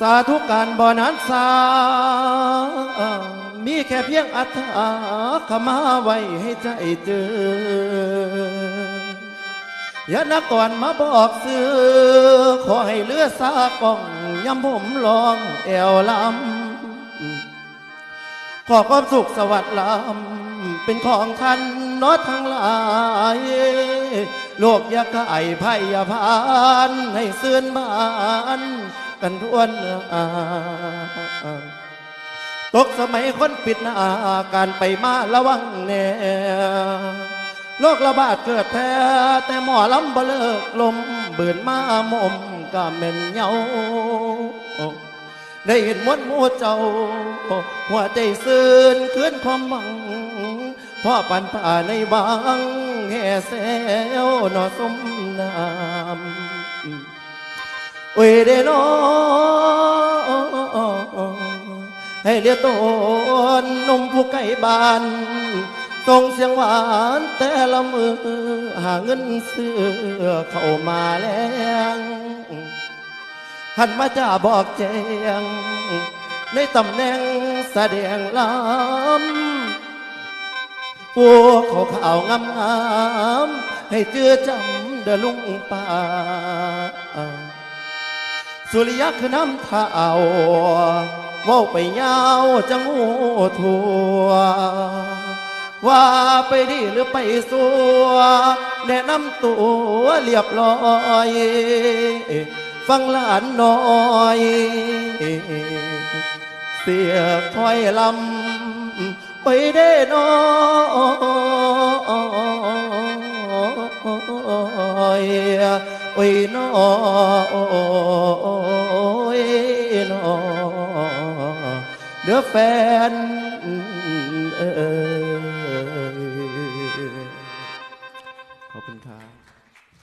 สาธุการบ่อนานสา มีแค่เพียงอัตถาขมาไว้ให้ใจเจออย่านักก่อนมาบอกซื้อ ขอให้เลือสากล่องย้ำผมลองแอวลำขอความสุขสวัสดิ์ลำเป็นของท่านนอทั้งหลายโลกยากไก่ไพ่ยาพานให้เสื่อนบาน กันทวนตกสมัยคนปิดหน้าการไปมาระวังแน่โรคระบาดเกิดแท้ แต่หมอลำบ่เลิกลมเบื่นมาหมอมก็เหม่นเหงาได้เห็นมวลหมูเจ้า หัวใจซื่นคืนความหวังพ่อปันผ่าในบางแห่แซวนอสมน้ำ โอ้ยเดนอให้เรียกตนนมผู้ไก่บานส่งเสียงหวานแต่ละมือหาเงินซื้อเข้ามาแล้วหันมาจะบอกแจงในตำแหน่งแสดงลำพวกเขาข่าวงามให้เจือจำเดอลุงป่า สุริยะคือน้ำเทาเว่าไปยาวจังูทัวว่าไปดีหรือไปสัวแนะนำตัวเรียบร้อย ฟังหลานน้อย เสียคอยลำไปได้น้อยโอ้ยน้อย อแฟนเออ